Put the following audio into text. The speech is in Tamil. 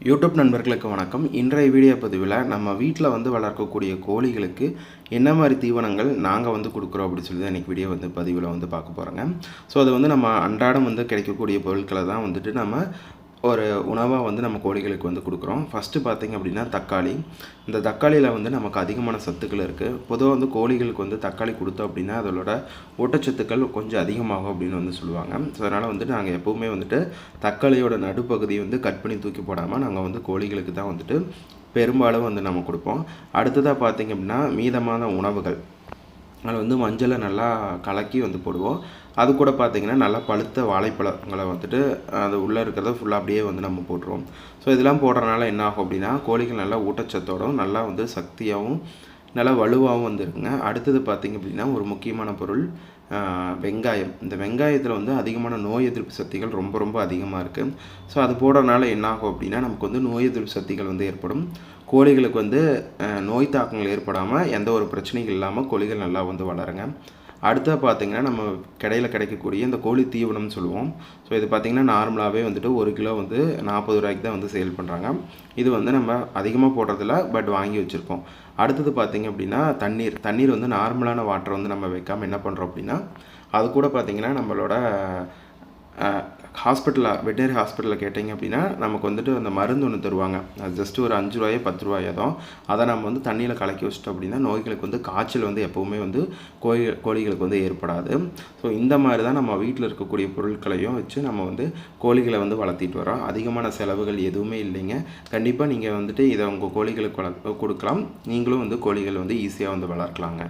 யூடியூப் நண்பர்களுக்கு வணக்கம். இன்றைய வீடியோ பதிவில் நம்ம வீட்டில் வந்து வளர்க்கக்கூடிய கோழிகளுக்கு என்ன மாதிரி தீவனங்கள் நாங்கள் வந்து கொடுக்குறோம் அப்படின்னு சொல்லி தான் இன்றைக்கி வீடியோ வந்து பதிவில் வந்து பார்க்க போகிறோங்க ஸோ அது வந்து நம்ம அன்றாடம் வந்து கிடைக்கக்கூடிய பொருட்களை தான் வந்துட்டு நம்ம ஒரு உணவாக வந்து நம்ம கோழிகளுக்கு வந்து கொடுக்குறோம். ஃபஸ்ட்டு பார்த்திங்க அப்படின்னா தக்காளி. இந்த தக்காளியில் வந்து நமக்கு அதிகமான சத்துக்கள் இருக்குது பொதுவாக வந்து கோழிகளுக்கு வந்து தக்காளி கொடுத்தோம் அப்படின்னா அதோட ஊட்டச்சத்துக்கள் கொஞ்சம் அதிகமாகும் அப்படின்னு வந்து சொல்லுவாங்க. ஸோ அதனால் வந்துட்டு நாங்கள் எப்போவுமே வந்துட்டு தக்காளியோட நடுப்பகுதியை வந்து கட் பண்ணி தூக்கி போடாமல் நாங்கள் வந்து கோழிகளுக்கு தான் வந்துட்டு பெரும்பாலும் வந்து நம்ம கொடுப்போம். அடுத்ததாக பார்த்திங்க அப்படின்னா மீதமான உணவுகள். அதில் வந்து மஞ்சளை நல்லா கலக்கி வந்து போடுவோம். அது கூட பார்த்திங்கன்னா நல்லா பழுத்த வாழைப்பழங்களை வந்துட்டு அது உள்ளே இருக்கிறத ஃபுல்லாக அப்படியே வந்து நம்ம போட்டுருவோம். ஸோ இதெல்லாம் போடுறதுனால என்ன ஆகும் அப்படின்னா கோழிகள் நல்லா ஊட்டச்சத்தோடும் நல்லா வந்து சக்தியாகவும் நல்லா வலுவாகவும் வந்துருக்குங்க. அடுத்தது பார்த்திங்க அப்படின்னா ஒரு முக்கியமான பொருள் வெங்காயம். இந்த வெங்காயத்தில் வந்து அதிகமான நோய் எதிர்ப்பு சக்திகள் ரொம்ப ரொம்ப அதிகமாக இருக்குது ஸோ அது போடுறதுனால என்ன ஆகும் அப்படின்னா நமக்கு வந்து நோய் எதிர்ப்பு சக்திகள் வந்து ஏற்படும். கோழிகளுக்கு வந்து நோய் தாக்கங்கள் ஏற்படாமல் எந்த ஒரு பிரச்சனையும் இல்லாமல் கோழிகள் நல்லா வந்து வளருங்க. அடுத்தது பார்த்திங்கன்னா நம்ம கடையில் கிடைக்கக்கூடிய இந்த கோழி தீவனம்னு சொல்லுவோம். ஸோ இது பார்த்திங்கன்னா நார்மலாகவே வந்துட்டு ஒரு கிலோ வந்து நாற்பது ரூபாய்க்கு தான் வந்து சேல் பண்ணுறாங்க இது வந்து நம்ம அதிகமாக போடுறதில்ல பட் வாங்கி வச்சுருக்கோம். அடுத்தது பார்த்திங்க அப்படின்னா தண்ணீர். தண்ணீர் வந்து நார்மலான வாட்டர் வந்து நம்ம வைக்காமல் என்ன பண்ணுறோம் அப்படின்னா அது கூட பார்த்திங்கன்னா நம்மளோட ஹாஸ்பிட்டலில் வெட்டரி ஹாஸ்பிட்டலில் கேட்டிங்க அப்படின்னா நமக்கு வந்துட்டு அந்த மருந்து ஒன்று தருவாங்க. அது ஜஸ்ட்டு ஒரு அஞ்சு ரூபாயோ பத்து ரூபாயோ தான். அதை நம்ம வந்து தண்ணியில் கலக்கி வச்சிட்டோம் அப்படின்னா நோய்களுக்கு வந்து காய்ச்சல் வந்து எப்போவுமே வந்து கோழி கோழிகளுக்கு வந்து ஏற்படாது. ஸோ இந்த மாதிரி தான் நம்ம வீட்டில் இருக்கக்கூடிய பொருட்களையும் வச்சு நம்ம வந்து கோழிகளை வந்து வளர்த்திட்டு வரோம் அதிகமான செலவுகள் எதுவுமே இல்லைங்க. கண்டிப்பாக நீங்கள் வந்துட்டு இதை உங்கள் கோழிகளுக்கு வள கொடுக்கலாம். நீங்களும் வந்து கோழிகள் வந்து ஈஸியாக வந்து வளர்க்கலாங்க.